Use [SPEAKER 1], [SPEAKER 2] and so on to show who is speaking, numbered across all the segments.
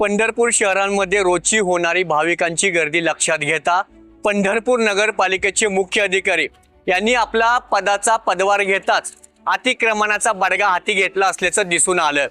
[SPEAKER 1] पंढरपूर शहरांमध्ये रोजची होणारी भाविकांची गर्दी लक्षात घेता पंढरपूर नगरपालिकेचे मुख्य अधिकारी यांनी आपला पदाचा पदवार घेताच अतिक्रमणाचा बडगा हाती घेतला असल्याचं दिसून आलं.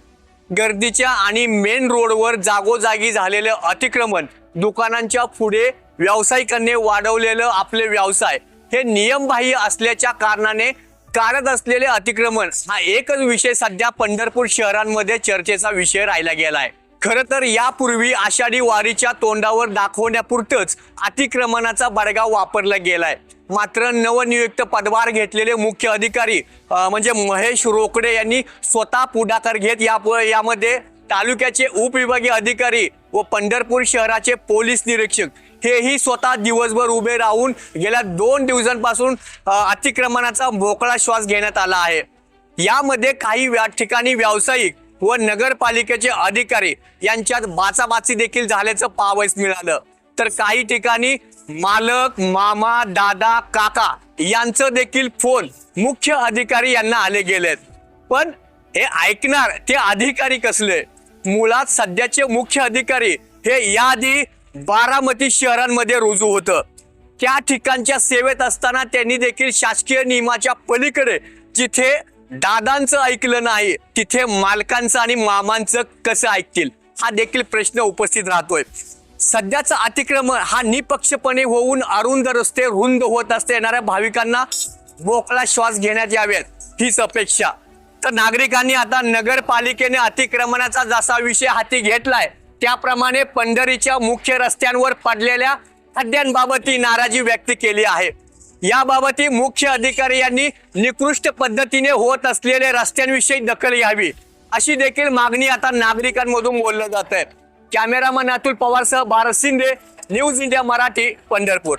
[SPEAKER 1] गर्दीच्या आणि मेन रोडवर जागोजागी झालेलं अतिक्रमण दुकानांच्या पुढे व्यावसायिकांनी वाढवलेलं आपले व्यवसाय हे नियमबाह्य असल्याच्या कारणाने कारत असलेले अतिक्रमण हा एकच विषय सध्या पंढरपूर शहरांमध्ये चर्चेचा विषय राहिला गेलाय. खरं तर यापूर्वी आषाढी वारीच्या तोंडावर दाखवण्यापुरतच अतिक्रमणाचा बडगा वापरला गेलाय. मात्र नवनियुक्त पदभार घेतलेले मुख्य अधिकारी म्हणजे महेश रोकडे यांनी स्वतः पुढाकार घेत या यामध्ये तालुक्याचे उपविभागीय अधिकारी व पंढरपूर शहराचे पोलीस निरीक्षक हेही स्वतः दिवसभर उभे राहून गेल्या दोन दिवसांपासून अतिक्रमणाचा मोकळा श्वास घेण्यात आला आहे. यामध्ये काही व्या ठिकाणी व्यावसायिक व नगरपालिकेचे अधिकारी यांच्यात बाचाबाची देखील झाल्याचं पावस मिळालं. तर काही ठिकाणी मालक मामा दादा काका यांचं देखील फोन मुख्य अधिकारी यांना आले गेलेत. पण हे ऐकणार ते अधिकारी कसले? मुळात सध्याचे मुख्य अधिकारी हे याआधी बारामती शहरांमध्ये रुजू होतं. त्या ठिकाणच्या सेवेत असताना त्यांनी देखील शासकीय नियमाच्या पलीकडे जिथे दादांचं ऐकलं नाही तिथे मालकांचं आणि मामांचं कसं ऐकतील? हा देखील प्रश्न उपस्थित राहतोय. सध्याचं अतिक्रमण हा निपक्षपणे होऊन अरुंद रस्ते रुंद होत असते येणाऱ्या भाविकांना मोकळा श्वास घेण्यात यावेत हीच अपेक्षा. तर नागरिकांनी आता नगरपालिकेने अतिक्रमणाचा जसा विषय हाती घेतलाय त्याप्रमाणे पंढरीच्या मुख्य रस्त्यांवर पडलेल्या खड्ड्यांबाबत ही नाराजी व्यक्त केली आहे. याबाबतही मुख्य अधिकारी यांनी निकृष्ट पद्धतीने होत असलेल्या रस्त्यांविषयी दखल घ्यावी. अशी देखील मागणी आता नागरिकांमधून बोललं जात आहे कॅमेरामन अतुल पवारसह भारत शिंदे न्यूज इंडिया मराठी पंढरपूर.